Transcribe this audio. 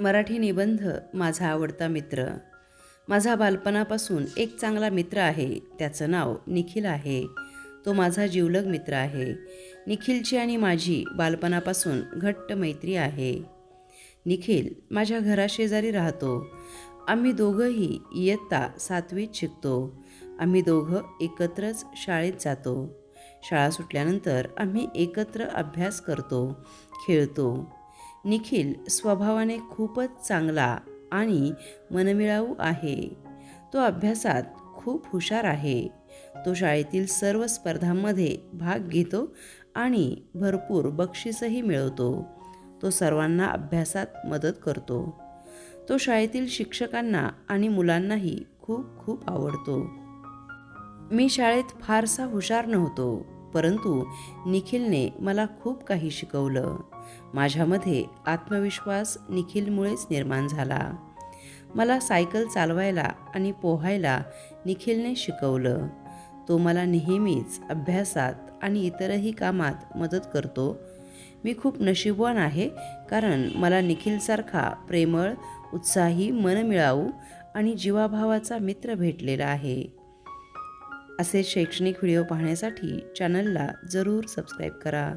मराठी निबंध माझा आवडता मित्र. माझा बालपणापासून एक चांगला मित्र आहे. त्याचं नाव निखिल आहे. तो माझा जीवलग मित्र आहे. निखिलची आणि माझी बालपणापासून घट्ट मैत्री आहे. निखिल माझ्या घराशेजारी राहतो. आम्ही दोघंही इयत्ता सातवीत शिकतो. आम्ही दोघं एकत्रच शाळेत जातो. शाळा सुटल्यानंतर आम्ही एकत्र अभ्यास करतो खेळतो. निखिल स्वभावाने खूपच चांगला आणि मनमिळाऊ आहे. तो अभ्यासात खूप हुशार आहे. तो शाळेतील सर्व स्पर्धांमध्ये भाग घेतो आणि भरपूर बक्षीसही मिळवतो. तो सर्वांना अभ्यासात मदत करतो. तो शाळेतील शिक्षकांना आणि मुलांनाही खूप खूप आवडतो. मी शाळेत फारसा हुशार नव्हतो. परंतु निखिलने मला खूप काही शिकवलं. माझ्यामध्ये आत्मविश्वास निखिलमुळेच निर्माण झाला. मला सायकल चालवायला आणि पोहायला निखिलने शिकवलं. तो मला नेहमीच अभ्यासात आणि इतरही कामात मदत करतो. मी खूप नशीबवान आहे कारण मला निखिलसारखा प्रेमळ उत्साही मनमिळाऊ आणि जीवाभावाचा मित्र भेटलेला आहे. असे शैक्षणिक व्हिडिओ पाहण्यासाठी चॅनलला जरूर सबस्क्राईब करा.